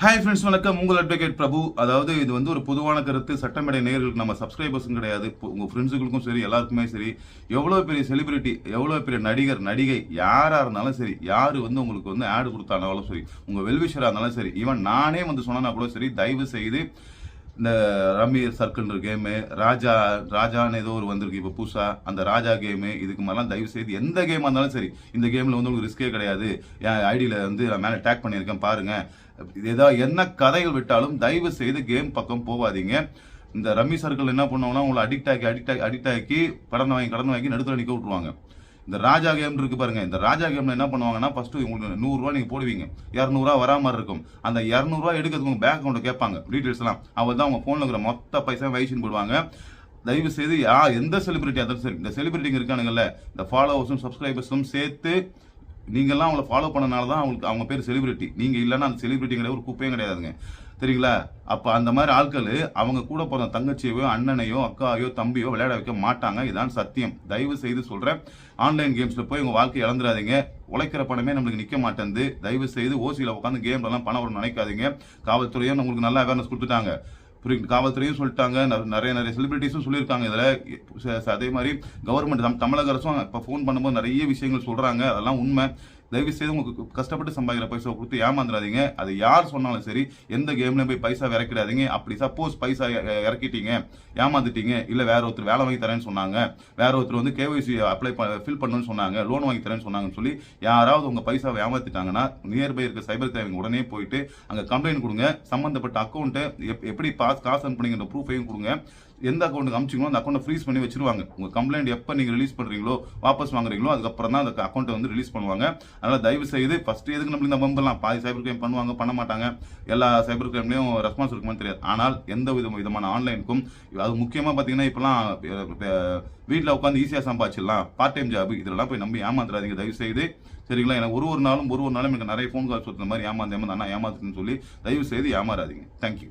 Hi friends வணக்கம். உங்கள் advocate பிரபு. அதாவது இது வந்து ஒரு பொதுவான கருத்து. சட்டமேடை நேர்களுக்கு நம்ம சப்ஸ்கிரைபர்ஸும் கிடையாது. உங்கள் ஃப்ரெண்ட்ஸுகளுக்கும் சரி எல்லாருக்குமே சரி. எவ்வளோ பெரிய செலிபிரிட்டி எவ்வளோ பெரிய நடிகர் நடிகை யாராக இருந்தாலும் சரி யார் வந்து உங்களுக்கு வந்து ஆடு கொடுத்தாலும் சரி உங்கள் வெல்விஷராக இருந்தாலும் சரி ஈவன் நானே வந்து சொன்னால் கூட சரி தயவு செய்து இந்த ரம்மி சர்க்கிள்ன்ற கேமு ராஜா ராஜான்னு ஏதோ ஒரு வந்திருக்கு இப்போ புதுசா. அந்த ராஜா கேமு இதுக்கு மாதிரிலாம் தயவு செய்து எந்த கேமாக இருந்தாலும் சரி இந்த கேமில் வந்து உங்களுக்கு ரிஸ்கே கிடையாது. என் ஐடியில் வந்து நான் மேலே டேக் பண்ணியிருக்கேன் பாருங்கள் இது ஏதாவது என்ன கதைகள் விட்டாலும் தயவு செய்து கேம் பக்கம் போகாதீங்க. இந்த ரம்மி சர்க்கிள் என்ன பண்ணுவாங்கன்னா உங்களை அடிக்ட் ஆக்கி அடிக்ட் ஆக்கி அடிக்ட் ஆக்கி கடன் வாங்கி கடன் வாங்கி நடுத்துல நிற்க விட்டுருவாங்க. இந்த ராஜா கேம் இருக்கு பாருங்க. இந்த ராஜா கேம்ல என்ன பண்ணுவாங்கன்னா ஃபர்ஸ்ட் உங்களுக்கு நூறுரூவா நீங்க போடுவீங்க. இரநூறுவா வரா மாதிரி இருக்கும். அந்த இரநூறுவா எடுக்கிறதுக்கு உங்க பேங்க் அக்கௌண்ட்டை கேட்பாங்க. டீடைல்ஸ் எல்லாம். அவர் தான் உங்க போன்ல இருக்கிற மொத்த பைசா வயசுன்னு போடுவாங்க. தயவு செய்து யா எந்த செலிபிரிட்டி அதான் சரி இந்த செலிபிரிட்டிங்க இருக்கானுங்கல்ல இந்த ஃபாலோவர்ஸும் சப்ஸ்கிரைபர்ஸும் சேர்த்து நீங்கள்லாம் அவங்கள ஃபாலோ பண்ணனால தான் அவங்களுக்கு அவங்க பேர் செலிபிரிட்டி நீங்கள் இல்லைன்னா அந்த செலிபிரிட்டி கிடையாது ஒரு குப்பையும் கிடையாதுங்க. சரிங்களா? அப்போ அந்த மாதிரி ஆட்கள் அவங்க கூட பிறந்த தங்கச்சியோ அண்ணனையோ அக்காவையோ தம்பியோ விளையாட வைக்க மாட்டாங்க. இதான் சத்தியம். தயவு செய்து சொல்கிறேன் ஆன்லைன் கேம்ஸில் போய் உங்கள் வாழ்க்கையை இழந்துடாதீங்க உழைக்கிற பணமே நம்மளுக்கு நிற்க மாட்டேங்குது தயவு செய்து ஓசியில் உட்காந்து கேம்லலாம் பணம் வரும் நினைக்காதீங்க. காவல்துறையும் உங்களுக்கு நல்ல அவேர்னஸ் கொடுத்துட்டாங்க. புரியுது காவல்துறையும் சொல்லிட்டாங்க. நிறைய நிறைய செலிபிரிட்டிஸும் சொல்லியிருக்காங்க இதில். அதே மாதிரி கவர்மெண்ட் தமிழக அரசும் இப்போ ஃபோன் பண்ணும்போது நிறைய விஷயங்கள் சொல்கிறாங்க அதெல்லாம் உண்மை. தயவு செய்து உங்களுக்கு கஷ்டப்பட்டு சம்பாதிக்கிற பைசா கொடுத்து ஏமாந்துடாதீங்க அது யார் சொன்னாலும் சரி எந்த கேம்லையும் போய் பைசா இறக்கிடாதீங்க அப்படி சப்போஸ் பைசா இறக்கிட்டீங்க ஏமாந்துட்டீங்க இல்லை வேற ஒருத்தர் வேலை வாங்கி தரேன்னு சொன்னாங்க வேற ஒருத்தர் வந்து கேஒய்சி அப்ளை ஃபில் பண்ணணும்னு சொன்னாங்க லோன் வாங்கி தரேன்னு சொன்னாங்கன்னு சொல்லி யாராவது உங்க பைசாவை ஏமாத்திட்டாங்கன்னா நியர்பை இருக்க சைபர் கிரைம் உடனே போயிட்டு அங்கே கம்ப்ளைண்ட் கொடுங்க. சம்மந்தப்பட்ட அக்கௌண்ட்டை எப்படி பாஸ் காசு அனுப்புனீங்கன்ற ப்ரூஃபையும் கொடுங்க. எந்த அக்கௌண்ட்டுக்கு அமிச்சிங்களோ அந்த அக்கௌண்ட்டை ஃப்ரீஸ் பண்ணி வச்சிருவாங்க. உங்க கம்ப்ளைண்ட் எப்போ நீங்க ரிலீஸ் பண்றீங்களோ வாபஸ் வாங்குறீங்களோ அதுக்கப்புறம் தான் அந்த அக்கௌண்ட்டை வந்து ரிலீஸ் பண்ணுவாங்க. அதனால் தயவு செய்து ஃபஸ்ட்டு எதுக்கு நம்மளுக்கு இந்த பம்பெல்லாம் பாதி சைபர் கிரைம் பண்ணுவாங்க பண்ண மாட்டாங்க. எல்லா சைபர் கிரைம்லேயும் ரெஸ்பான்ஸ் இருக்குமான்னு தெரியாது. ஆனால் எந்த வித விதமான ஆன்லைனுக்கும் அது முக்கியமாக பார்த்தீங்கன்னா இப்போலாம் வீட்டில் உட்காந்து ஈஸியாக சம்பாதிச்சிடலாம். பார்ட் டைம் ஜாப் இதெல்லாம் போய் நம்பி ஏமாத்துறாதீங்க தயவு செய்து சரிங்களா? எனக்கு ஒரு ஒரு நாளும் ஒரு ஒரு நாளும் எனக்கு நிறைய ஃபோன் கால்ஸ் இந்த மாதிரி ஏமாந்து ஏமாந்து அண்ணா ஏமாத்துன்னு சொல்லி தயவு செய்து ஏமாறாதீங்க தேங்க்யூ